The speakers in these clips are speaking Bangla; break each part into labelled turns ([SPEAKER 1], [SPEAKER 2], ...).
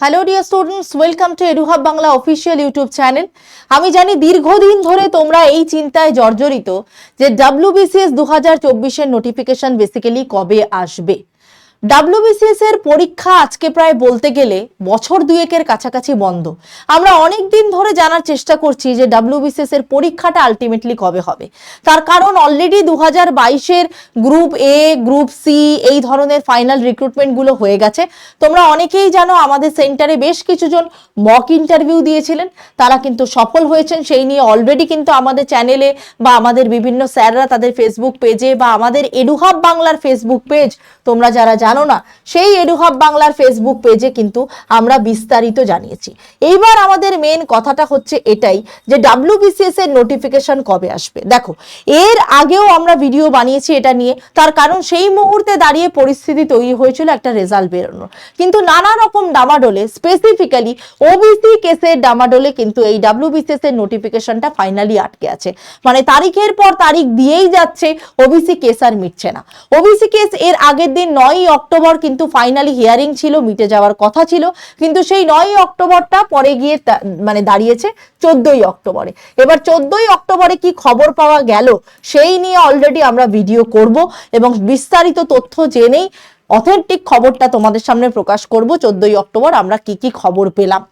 [SPEAKER 1] Hello dear students welcome to Eduhub Bangla official YouTube channel আমি জানি দীর্ঘদিন ধরে তোমরা এই চিন্তায় জর্জরিত যে ডাব্লিউবিসিএস দু হাজার চব্বিশের নোটিফিকেশন বেসিক্যালি কবে আসবে। ডাব্লিউবিসিএস এর পরীক্ষা আজকে প্রায় বলতে গেলে বছর দুয়েকের কাছাকাছি বন্ধ। আমরা অনেক দিন ধরে জানার চেষ্টা করছি যে ডাব্লিউবিসিএস এর পরীক্ষাটা আলটিমেটলি কবে হবে। তার কারণ অলরেডি দু হাজার বাইশের গ্রুপ এ গ্রুপ সি এই ধরনের ফাইনাল রিক্রুটমেন্টগুলো হয়ে গেছে। তোমরা অনেকেই জানো আমাদের সেন্টারে বেশ কিছুজন মক ইন্টারভিউ দিয়েছিলেন। তারা কিন্তু সফল হয়েছেন। সেই নিয়ে অলরেডি কিন্তু আমাদের চ্যানেলে বা আমাদের বিভিন্ন স্যাররা তাদের ফেসবুক পেজে বা আমাদের এডুহাব বাংলার ফেসবুক পেজ তোমরা যারা জানো না, সেই এডুহাব বাংলার ফেসবুক পেজে কিন্তু আমরা বিস্তারিত জানিয়েছি। এইবার আমাদের মেন কথাটা হচ্ছে এটাই যে ডাব্লিউবিসিএস এর নোটিফিকেশন কবে আসবে? দেখো, এর আগেও আমরা ভিডিও বানিয়েছি এটা নিয়ে, তার কারণ সেই মুহূর্তে দাঁড়িয়ে পরিস্থিতি তৈরি হয়েছিল একটা রেজাল্ট বেরোনোর। কিন্তু নানা রকম ডামাডোলে স্পেসিফিক্যালি ওবিসি কেসের ডামাডোলে কিন্তু এই ডাব্লিউবিসিএস এর নোটিফিকেশনটা ফাইনালি আটকে আছে। মানে তারিখের পর তারিখ দিয়েই যাচ্ছে ওবিসি কেস আর মিটছে না। ওবিসি কেস এর আগের দিন নয়ই অক্টোবর কিন্তু ফাইনালি হিয়ারিং ছিল মিটে যাওয়ার কথা ছিল। কিন্তু সেই নয়ই অক্টোবরটা পরে গিয়ে মানে দাঁড়িয়েছে চোদ্দই অক্টোবরে। এবার চোদ্দই অক্টোবরে কি খবর পাওয়া গেল, সেই নিয়ে অলরেডি আমরা ভিডিও করব এবং বিস্তারিত তথ্য জেনেই অথেন্টিক খবরটা তোমাদের সামনে প্রকাশ করব। চোদ্দই অক্টোবর আমরা কি কি খবর পেলাম।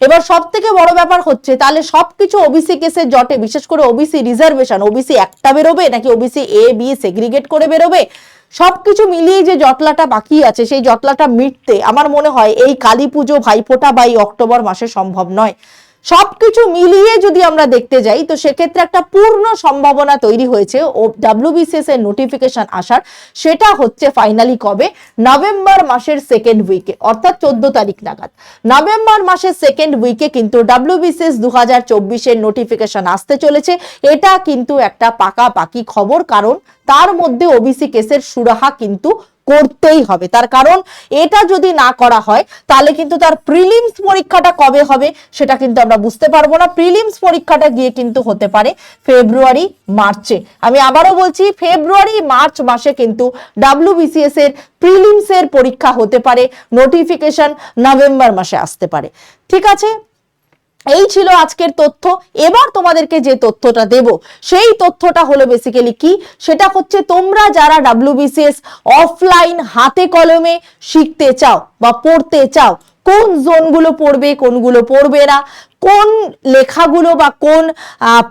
[SPEAKER 1] এবার সব থেকে বড় ব্যাপার হচ্ছে, তাহলে সবকিছু ওবিসি কেসের জটে, বিশেষ করে ওবিসি রিজার্ভেশন ওবিসি একটা বেরোবে, নাকি ওবিসি এ বি সেগ্রিগেট করে বেরোবে? সবকিছু মিলিয়ে যে জটলাটা বাকি আছে, সেই জটলাটা মিটতে আমার মনে হয় এই কালী পুজো ভাইফোঁটা বা এই অক্টোবর মাসে সম্ভব নয়। সবকিছু মিলিয়ে যদি আমরা দেখতে যাই, তো সেক্ষেত্রে একটা পূর্ণ সম্ভাবনা তৈরি হয়েছে। ও ডাব্লিউবিসিএস এর নোটিফিকেশন আসার, সেটা হচ্ছে ফাইনালি কবে? নভেম্বর মাসের সেকেন্ড উইকে অর্থাৎ চোদ্দ তারিখ নাগাদ। নভেম্বর মাসের সেকেন্ড উইকে কিন্তু ডাব্লিউবিসিএস দু হাজার চব্বিশের নোটিফিকেশন আসতে চলেছে। এটা কিন্তু একটা পাকাপাকি খবর, কারণ তার মধ্যে ওবিসি কেসের সুরাহা কিন্তু করতেই হবে। তার কারণ এটা যদি না করা হয়, তাহলে কিন্তু তার প্রিলিমস পরীক্ষাটা কবে হবে সেটা কিন্তু আমরা বুঝতে পারব না। প্রিলিমস পরীক্ষাটা গিয়ে কিন্তু হতে পারে ফেব্রুয়ারি, মার্চে। আমি আবারও বলছি, ফেব্রুয়ারি, মার্চ মাসে কিন্তু ডাব্লিউবিসিএস এর প্রিলিমস এর পরীক্ষা হতে পারে নোটিফিকেশন নভেম্বর মাসে আসতে পারে। ঠিক আছে? এই ছিল আজকের তথ্য। এবার তোমাদেরকে যে তথ্যটা দেব, সেই তথ্যটা হলো বেসিক্যালি কি? সেটা হচ্ছে তোমরা যারা ডাব্লিউবিসিএস অফলাইন হাতে কলমে শিখতে চাও বা পড়তে চাও কোন জোনগুলো পড়বে, কোনগুলো পড়বে না, কোন লেখাগুলো বা কোন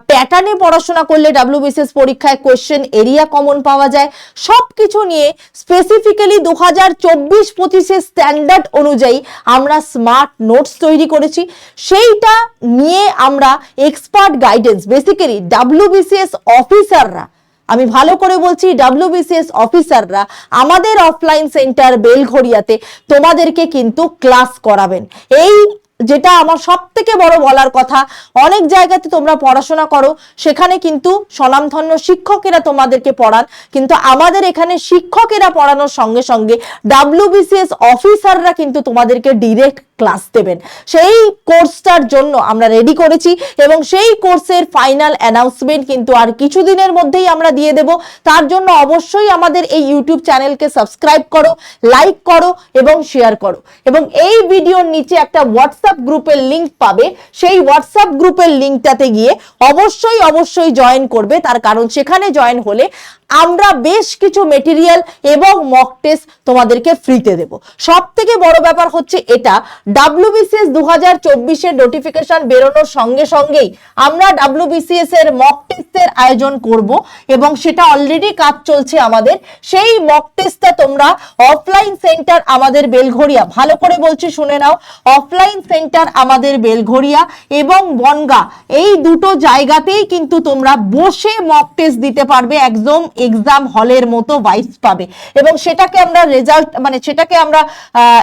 [SPEAKER 1] প্যাটার্নে পড়াশোনা করলে ডাব্লিউবিসিএস পরীক্ষায় কোয়েশ্চেন এরিয়া কমন পাওয়া যায় সব কিছু নিয়ে স্পেসিফিক্যালি দু হাজার চব্বিশ পঁচিশের স্ট্যান্ডার্ড অনুযায়ী আমরা স্মার্ট নোটস তৈরি করেছি। সেইটা নিয়ে আমরা এক্সপার্ট গাইডেন্স বেসিক্যালি ডাব্লিউবিসিএস অফিসাররা আমি ভালো করে বলছি ডাব্লিউবিসিএস অফিসাররা আমাদের অফলাইন সেন্টার বেলঘড়িয়াতে তোমাদেরকে কিন্তু ক্লাস করাবেন। এই যেটা আমার সব থেকে বড় বলার কথা, অনেক জায়গাতে তোমরা পড়াশোনা করো, সেখানে কিন্তু স্বনামধন্য শিক্ষকেরা তোমাদেরকে পড়ান, কিন্তু আমাদের এখানে শিক্ষকেরা পড়ানোর সঙ্গে সঙ্গে ডাব্লিউবিসিএস অফিসাররা কিন্তু তোমাদেরকে ডিরেক্ট ক্লাস দেবেন। সেই কোর্সটার জন্য আমরা রেডি করেছি এবং সেই কোর্সের ফাইনাল অ্যানাউন্সমেন্ট কিন্তু আর কিছুদিনের মধ্যেই আমরা দিয়ে দেব। তার জন্য অবশ্যই আমাদের এই ইউটিউব চ্যানেলকে সাবস্ক্রাইব করো লাইক করো এবং শেয়ার করো। এবং এই ভিডিওর নিচে একটা হোয়াটসঅ্যাপ গ্রুপের লিংক পাবে। সেই হোয়াটসঅ্যাপ গ্রুপের লিংকটাতে গিয়ে অবশ্যই অবশ্যই জয়েন করবে। তার কারণ সেখানে জয়েন হলে আমরা বেশ কিছু মেটেরিয়াল এবং মক টেস্ট তোমাদেরকে ফ্রিতে দেব। সব থেকে বড় ব্যাপার হচ্ছে এটা ডাব্লিউবিসিএস দু হাজার চব্বিশের নোটিফিকেশন বেরোনোর সঙ্গে সঙ্গেই আমরা ডাব্লিউবিসিএস এর মক টেস্টের আয়োজন করব এবং সেটা অলরেডি কাজ চলছে আমাদের। সেই মক টেস্টটা তোমরা অফলাইন সেন্টার আমাদের বেলঘড়িয়া, ভালো করে বলছি শুনে নাও অফলাইন সেন্টার আমাদের বেলঘড়িয়া এবং বনগা, এই দুটো জায়গাতেই কিন্তু তোমরা বসে মক টেস্ট দিতে পারবে একদম এক্সাম হলের মতো ভাইস পাবে। এবং সেটাকে আমরা রেজাল্ট মানে সেটাকে আমরা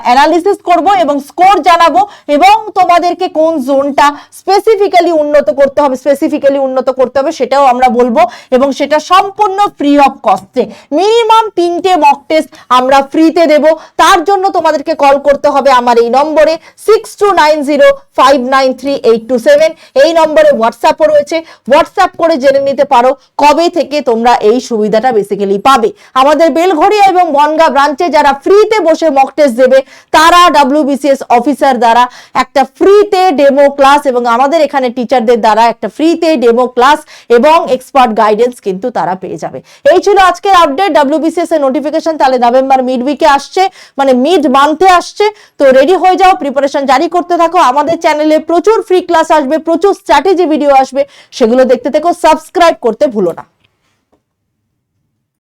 [SPEAKER 1] অ্যানালিসিস করব এবং স্কোর জানাব এবং তোমাদেরকে কোন জোনটা স্পেসিফিক্যালি উন্নত করতে হবে স্পেসিফিক্যালি উন্নত করতে হবে সেটাও আমরা বলব এবং সেটা সম্পূর্ণ ফ্রি অফ কস্টে মিনিমাম তিনটে মক টেস্ট আমরা ফ্রিতে দেব। তার জন্য তোমাদেরকে কল করতে হবে আমার এই নম্বরে six two nine zero five nine three eight two seven এই নম্বরে হোয়াটসঅ্যাপও রয়েছে। হোয়াটসঅ্যাপ করে জেনে নিতে পারো কবে থেকে তোমরা এই সুবিধা সুবিধাটা বেসিক্যালি পাবে। আমাদের বেলঘড়িয়া এবং বনগা ব্রাঞ্চে যারা ফ্রিতে বসে মক টেস্ট দেবে, তারা ডাব্লিউবিসিএস অফিসার দ্বারা একটা ফ্রিতে ডেমো ক্লাস এবং আমাদের এখানে টিচারদের দ্বারা একটা ফ্রিতে ডেমো ক্লাস এবং এক্সপার্ট গাইডেন্স কিন্তু তারা পেয়ে যাবে। এই ছিল আজকের আপডেট ডাব্লিউবিসিএস এর নোটিফিকেশন তাহলে নভেম্বর মিড উইকে আসছে মানে মিড মান্থে আসছে। তো রেডি হয়ে যাও প্রিপারেশন জারি করতে থাকো। আমাদের চ্যানেলে প্রচুর ফ্রি ক্লাস আসবে, প্রচুর স্ট্র্যাটেজি ভিডিও আসবে, সেগুলো দেখতে থেকো সাবস্ক্রাইব করতে ভুলো না।